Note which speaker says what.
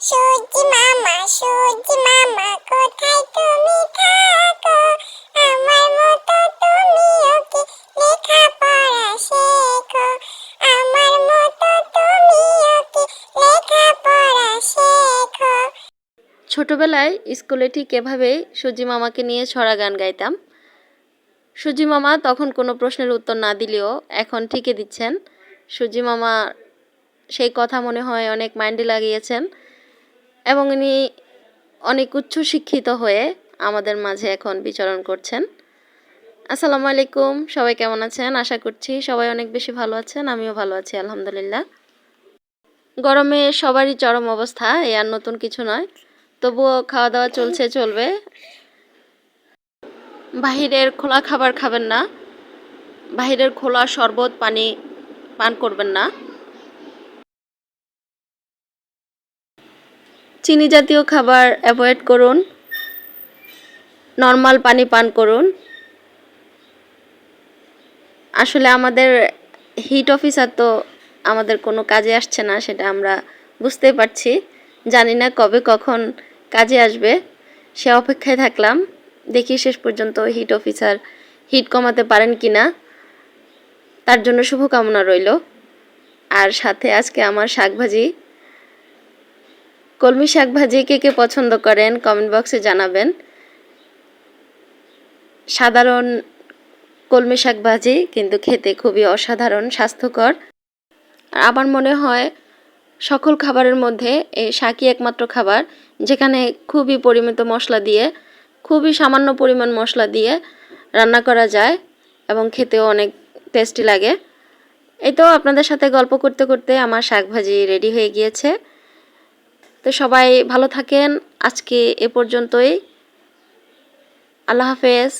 Speaker 1: সূর্যি মামা সূর্যি মামা, কোথায় তুমি থাকো? আমার মতো তুমিও কি লেখাপড়া শেখো? আমার মতো তুমিও কি লেখাপড়া শেখো?
Speaker 2: ছোটবেলায় স্কুলে ঠিক এভাবেই সুজি মামাকে নিয়ে ছড়া গান গাইতাম। সুজি মামা তখন কোনো প্রশ্নের উত্তর না দিলেও এখন ঠিকই দিচ্ছেন। সুজি মামা সেই কথা মনে হয় অনেক মাইন্ডে লাগিয়েছেন। এবং ইনি অনেক উচ্চ শিক্ষিত হয়ে আমাদের মাঝে এখন বিচরণ করছেন। আসসালামু আলাইকুম, সবাই কেমন আছেন? আশা করছি সবাই অনেক বেশি ভালো আছেন, আমিও ভালো আছি, আলহামদুলিল্লাহ। গরমে সবারই চরম অবস্থা, এ আর নতুন কিছু নয়, তবুও খাওয়া দাওয়া চলছে, চলবে। বাহিরের খোলা খাবার খাবেন না, বাহিরের খোলা শরবত, পানি পান করবেন না। চিনি জাতীয় খাবার অ্যাভয়েড করুন। নর্মাল পানি পান করুন। আসলে আমাদের হিট অফিসার তো আমাদের কোনো কাজে আসছে না, সেটা আমরা বুঝতে পারছি। জানি না কবে কখন কাজে আসবে। সে অপেক্ষায় থাকলাম। দেখি শেষ পর্যন্ত হিট অফিসার হিট কমাতে পারেন কি না তার জন্য শুভকামনা রইল। আর সাথে আজকে আমার শাকভাজি কলমি শাক ভাজি কে কে পছন্দ করেন কমেন্ট বক্সে জানাবেন। সাধারণ কলমি শাক ভাজি কিন্তু খেতে খুবই অসাধারণ, স্বাস্থ্যকর। আর আমার মনে হয় সকল খাবারের মধ্যে এই শাকই একমাত্র খাবার, যেখানে খুবই পরিমিত মশলা দিয়ে, খুবই সামান্য পরিমাণ মশলা দিয়ে রান্না করা যায় এবং খেতেও অনেক টেস্টি লাগে। এই তো আপনাদের সাথে গল্প করতে করতে আমার শাক ভাজি রেডি হয়ে গিয়েছে। তো সবাই ভালো থাকেন। আজকে এ পর্যন্তই। আল্লাহ হাফেজ।